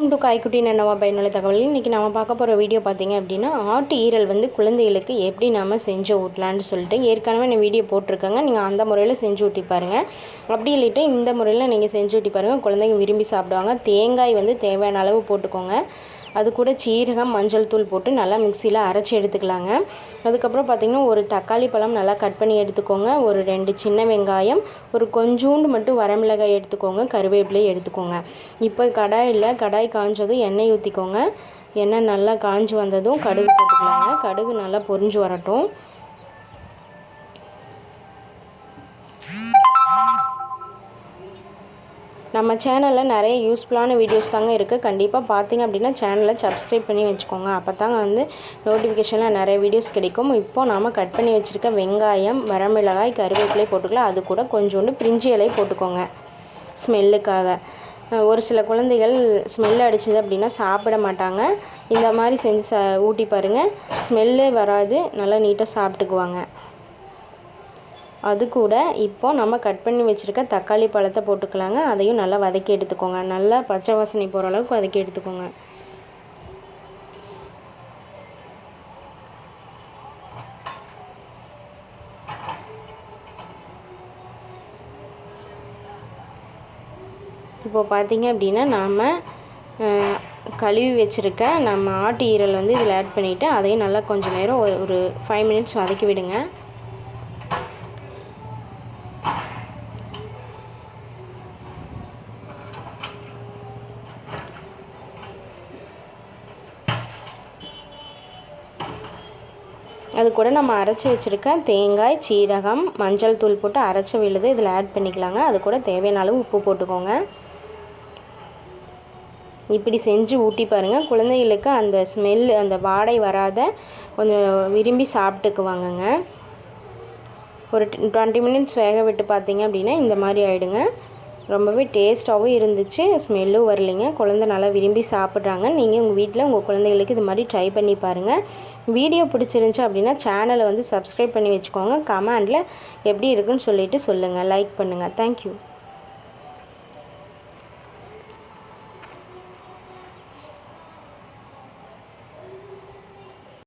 Welcome to காய்க்குட்டி நன்னவா பயனுள்ள தகவல் இன்றைக்கி நம்ம பார்க்க போகிற வீடியோ பார்த்தீங்க அப்படின்னா ஆட்டு ஈரல் வந்து குழந்தைகளுக்கு எப்படி நம்ம செஞ்சு ஊட்டலான்னு சொல்லிட்டு ஏற்கனவே நான் வீடியோ போட்டிருக்கேங்க. நீங்கள் அந்த முறையில் செஞ்சு ஊட்டி பாருங்கள் அப்படி இல்லைட்டு இந்த முறையில் நீங்கள் செஞ்சு ஊட்டி பாருங்கள் குழந்தைங்க விரும்பி சாப்பிடுவாங்க. தேங்காய் வந்து தேவையான அளவு போட்டுக்கோங்க. அது கூட சீரகம் மஞ்சள் தூள் போட்டு நல்லா மிக்சியில் அரைச்சி எடுத்துக்கலாங்க. அதுக்கப்புறம் பார்த்திங்கன்னா ஒரு தக்காளி பழம் நல்லா கட் பண்ணி எடுத்துக்கோங்க. ஒரு ரெண்டு சின்ன வெங்காயம் ஒரு கொஞ்சோண்டு மட்டும் வரமிளகாய் எடுத்துக்கோங்க. கருவேப்பிலை எடுத்துக்கோங்க. இப்போ கடாயில் கடாய் காஞ்சதும் எண்ணெய் ஊற்றிக்கோங்க எண்ணெய் நல்லா காஞ்சி வந்ததும் கடுகு போட்டுக்கலாங்க. கடுகு நல்லா பொரிஞ்சு வரட்டும். நம்ம சேனலில் நிறைய யூஸ்ஃபுல்லான வீடியோஸ் தாங்க இருக்குது கண்டிப்பாக பார்த்தீங்க அப்படின்னா சேனலை சப்ஸ்கிரைப் பண்ணி வச்சுக்கோங்க. அப்போ தாங்க வந்து நோட்டிஃபிகேஷனில் நிறைய வீடியோஸ் கிடைக்கும். இப்போ நாம் கட் பண்ணி வச்சுருக்க வெங்காயம் வரமிளகாய் கருவேப்பிலை போட்டுக்கலாம். அது கூட கொஞ்சோண்டு பிரிஞ்சி இலை போட்டுக்கோங்க. ஸ்மெல்லுக்காக ஒரு சில குழந்தைகள் ஸ்மெல் அடிச்சது அப்படின்னா சாப்பிட மாட்டாங்க. இந்த மாதிரி செஞ்சு ச ஊட்டி பாருங்கள் ஸ்மெல்லே வராது. நல்லா நீட்டாக சாப்பிட்டுக்குவாங்க. அது கூட இப்போ நம்ம கட் பண்ணி வச்சுருக்க தக்காளி பழத்தை போட்டுக்கலாங்க. அதையும் நல்லா வதக்கி எடுத்துக்கோங்க. நல்லா பச்சை வாசனை போகிற அளவுக்கு வதக்கி எடுத்துக்கோங்க. இப்போ பார்த்தீங்க அப்படின்னா நாம் கழுவி வச்சுருக்க நம்ம ஆட்டு ஈரல் வந்து இதில் ஆட் பண்ணிவிட்டு அதையும் நல்லா கொஞ்சம் நேரம் ஒரு ஒரு ஃபைவ் மினிட்ஸ் வதக்கி விடுங்க. அது கூட நம்ம அரைச்சி வச்சுருக்க தேங்காய் சீரகம் மஞ்சள் தூள் போட்டு அரைச்சி விழுது இதில் ஆட் பண்ணிக்கலாங்க. அது கூட தேவையான அளவு உப்பு போட்டுக்கோங்க. இப்படி செஞ்சு ஊட்டி பாருங்கள் குழந்தைகளுக்கு அந்த ஸ்மெல் அந்த வாடை வராத கொஞ்சம் விரும்பி சாப்பிட்டுக்குவாங்கங்க. ஒரு டுவெண்ட்டி மினிட்ஸ் வேக விட்டு பார்த்தீங்க அப்படின்னா இந்த மாதிரி ஆகிடுங்க ரொம்பவே டேஸ்ட்டாகவும் இருந்துச்சு ஸ்மெல்லும் வரலைங்க. குழந்த நல்லா விரும்பி சாப்பிட்றாங்க. நீங்கள் உங்கள் வீட்டில் உங்கள் குழந்தைகளுக்கு இது மாதிரி ட்ரை பண்ணி பாருங்கள் வீடியோ பிடிச்சிருந்துச்சி அப்படின்னா சேனலை வந்து சப்ஸ்கிரைப் பண்ணி வச்சுக்கோங்க. கமெண்டில் எப்படி இருக்குன்னு சொல்லிவிட்டு சொல்லுங்கள் லைக் பண்ணுங்கள் தேங்க்யூ